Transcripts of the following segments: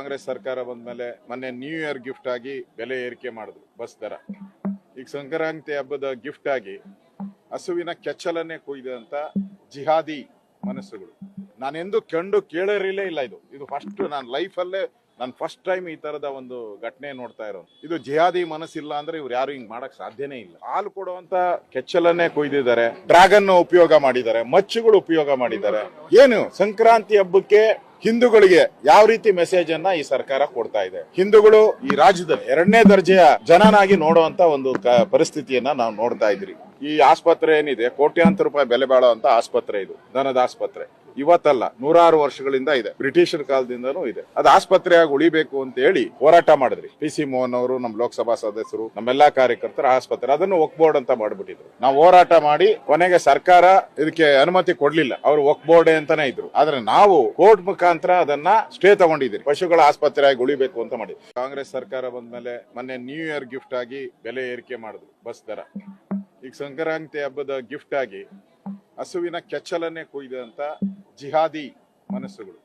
ಕಾಂಗ್ರೆಸ್ ಸರ್ಕಾರ ಬಂದ್ಮೇಲೆ ಮೊನ್ನೆ ನ್ಯೂ ಇಯರ್ ಗಿಫ್ಟ್ ಆಗಿ ಬೆಲೆ ಏರಿಕೆ ಮಾಡಿದ್ರು, ಬಸ್ ದರ. ಈಗ ಸಂಕ್ರಾಂತಿ ಹಬ್ಬದ ಗಿಫ್ಟ್ ಆಗಿ ಹಸುವಿನ ಕೆಚ್ಚಲನ್ನೇ ಕೊಯ್ದಂತ ಜಿಹಾದಿ ಮನಸ್ಸುಗಳು. ನಾನೆಂದು ಕಂಡು ಕೇಳಿರಲೇ ಇಲ್ಲ ಇದು. ಇದು ಫಸ್ಟ್ ನಾನು ಲೈಫಲ್ಲೇ ನಾನು ಫಸ್ಟ್ ಟೈಮ್ ಈ ತರದ ಒಂದು ಘಟನೆ ನೋಡ್ತಾ ಇರೋದು. ಇದು ಜಿಹಾದಿ ಮನಸ್ಸಿಲ್ಲ ಅಂದ್ರೆ ಇವ್ರು ಯಾರು ಹಿಂಗ್ ಮಾಡಕ್ ಸಾಧ್ಯನೇ ಇಲ್ಲ. ಹಾಲು ಕೊಡುವಂತ ಕೆಚ್ಚಲನ್ನೇ ಕೊಯ್ದಿದ್ದಾರೆ ಡ್ರ್ಯಾಗನ್ ಉಪಯೋಗ ಮಾಡಿದ್ದಾರೆ, ಮಚ್ಚುಗಳು ಉಪಯೋಗ ಮಾಡಿದ್ದಾರೆ. ಏನು ಸಂಕ್ರಾಂತಿ ಹಬ್ಬಕ್ಕೆ ಹಿಂದೂಗಳಿಗೆ ಯಾವ ರೀತಿ ಮೆಸೇಜ್ ಅನ್ನ ಈ ಸರ್ಕಾರ ಕೊಡ್ತಾ ಇದೆ? ಹಿಂದೂಗಳು ಈ ರಾಜ್ಯದಲ್ಲಿ ಎರಡನೇ ದರ್ಜೆಯ ಜನನಾಗಿ ನೋಡುವಂತ ಒಂದು ಪರಿಸ್ಥಿತಿಯನ್ನ ನಾವು ನೋಡ್ತಾ ಇದ್ರಿ ಈ ಆಸ್ಪತ್ರೆ ಏನಿದೆ? ಕೋಟ್ಯಾಂತರ ರೂಪಾಯಿ ಬೆಲೆ ಬಾಳುವಂತ ಆಸ್ಪತ್ರೆ ಇದು ದನದ ಆಸ್ಪತ್ರೆ. ಇವತ್ತಲ್ಲ ನೂರಾರು ವರ್ಷಗಳಿಂದ ಇದೆ. ಬ್ರಿಟಿಷರ್ ಕಾಲದಿಂದನೂ ಇದೆ. ಅದು ಆಸ್ಪತ್ರೆಯಾಗಿ ಉಳಿಬೇಕು ಅಂತ ಹೇಳಿ ಹೋರಾಟ ಮಾಡಿದ್ರಿ. ಪಿ ಸಿ ಮೋಹನ್ ಅವರು, ನಮ್ಮ ಲೋಕಸಭಾ ಸದಸ್ಯರು, ನಮ್ಮೆಲ್ಲಾ ಕಾರ್ಯಕರ್ತರ ಆಸ್ಪತ್ರೆ, ಅದನ್ನು ಒಕ್ಬೋರ್ಡ್ ಅಂತ ಮಾಡ್ಬಿಟ್ಟಿದ್ರು. ನಾವು ಹೋರಾಟ ಮಾಡಿ ಕೊನೆಗೆ ಸರ್ಕಾರ ಇದಕ್ಕೆ ಅನುಮತಿ ಕೊಡ್ಲಿಲ್ಲ. ಅವರು ಒಕ್ಬೋರ್ಡ್ ಅಂತಾನೆ ಇದ್ರು. ಆದ್ರೆ ನಾವು ಕೋರ್ಟ್ ಮುಖಾಂತರ ಅದನ್ನ ಸ್ಟೇ ತಗೊಂಡಿದ್ರಿ ಪಶುಗಳ ಆಸ್ಪತ್ರೆಯಾಗಿ ಉಳಿಬೇಕು ಅಂತ ಮಾಡಿ. ಕಾಂಗ್ರೆಸ್ ಸರ್ಕಾರ ಬಂದ್ಮೇಲೆ ಮೊನ್ನೆ ನ್ಯೂ ಇಯರ್ ಗಿಫ್ಟ್ ಆಗಿ ಬೆಲೆ ಏರಿಕೆ ಮಾಡಿದ್ರು ಬಸ್ ದರ. ಈಗ ಸಂಕ್ರಾಂತಿ ಹಬ್ಬದ ಗಿಫ್ಟ್ ಆಗಿ ಹಸುವಿನ ಕೆಚ್ಚಲನ್ನೇ ಕೊಯ್ದಂತ ಜಿಹಾದಿ ಮನಸ್ಸುಗಳು.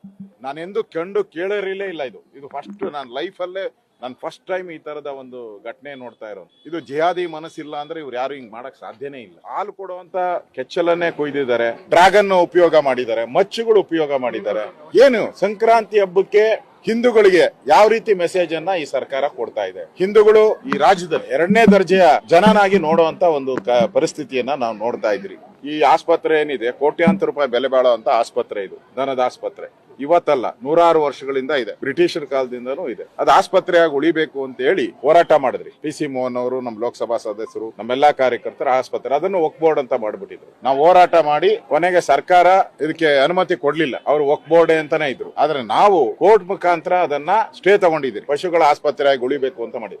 ನಾನೆಂದು ಕಂಡು ಕೇಳಿರಲೇ ಇಲ್ಲ ಇದು. ಇದು ಫಸ್ಟ್ ನಾನು ಲೈಫಲ್ಲೇ ನಾನು ಫಸ್ಟ್ ಟೈಮ್ ಈ ತರದ ಒಂದು ಘಟನೆ ನೋಡ್ತಾ ಇರೋದು. ಇದು ಜಿಹಾದಿ ಮನಸ್ಸಿಲ್ಲ ಅಂದ್ರೆ ಇವ್ರು ಯಾರು ಹಿಂಗ್ ಮಾಡಕ್ ಸಾಧ್ಯನೇ ಇಲ್ಲ. ಹಾಲು ಕೊಡುವಂತ ಕೆಚ್ಚಲನ್ನೇ ಕೊಯ್ದಿದ್ದಾರೆ. ಡ್ರಾಗನ್ ಉಪಯೋಗ ಮಾಡಿದ್ದಾರೆ. ಮಚ್ಚುಗಳು ಉಪಯೋಗ ಮಾಡಿದ್ದಾರೆ. ಏನು ಸಂಕ್ರಾಂತಿ ಹಬ್ಬಕ್ಕೆ ಹಿಂದೂಗಳಿಗೆ ಯಾವ ರೀತಿ ಮೆಸೇಜ್ ಅನ್ನ ಈ ಸರ್ಕಾರ ಕೊಡ್ತಾ ಇದೆ? ಹಿಂದೂಗಳು ಈ ರಾಜ್ಯದಲ್ಲಿ ಎರಡನೇ ದರ್ಜೆಯ ಜನನಾಗಿ ನೋಡುವಂತ ಒಂದು ಪರಿಸ್ಥಿತಿಯನ್ನ ನಾವು ನೋಡ್ತಾ ಇದ್ರಿ ಈ ಆಸ್ಪತ್ರೆ ಏನಿದೆ? ಕೋಟ್ಯಾಂತರ ರೂಪಾಯಿ ಬೆಲೆ ಬಾಳುವಂತ ಆಸ್ಪತ್ರೆ ಇದು, ದನದ ಆಸ್ಪತ್ರೆ. ಇವತ್ತಲ್ಲ ನೂರಾರು ವರ್ಷಗಳಿಂದ ಇದೆ. ಬ್ರಿಟಿಷರ್ ಕಾಲದಿಂದನೂ ಇದೆ. ಅದು ಆಸ್ಪತ್ರೆಯಾಗಿ ಉಳಿಬೇಕು ಅಂತ ಹೇಳಿ ಹೋರಾಟ ಮಾಡಿದ್ರಿ. ಪಿ ಸಿ ಮೋಹನ್ ಅವರು, ನಮ್ಮ ಲೋಕಸಭಾ ಸದಸ್ಯರು ನಮ್ಮೆಲ್ಲಾ ಕಾರ್ಯಕರ್ತರು ಆಸ್ಪತ್ರೆ, ಅದನ್ನು ಒಕ್ಬೋರ್ಡ್ ಅಂತ ಮಾಡ್ಬಿಟ್ಟಿದ್ರು. ನಾವು ಹೋರಾಟ ಮಾಡಿ ಕೊನೆಗೆ ಸರ್ಕಾರ ಇದಕ್ಕೆ ಅನುಮತಿ ಕೊಡ್ಲಿಲ್ಲ. ಅವರು ಒಕ್ಬೋರ್ಡ್ ಅಂತಾನೆ ಇದ್ರು. ಆದ್ರೆ ನಾವು ಕೋರ್ಟ್ ಮುಖಾಂತರ ಅದನ್ನ ಸ್ಟೇ ತಗೊಂಡಿದ್ದೀರಿ. ಪಶುಗಳ ಆಸ್ಪತ್ರೆಯಾಗಿ ಉಳಿಬೇಕು ಅಂತ ಮಾಡಿ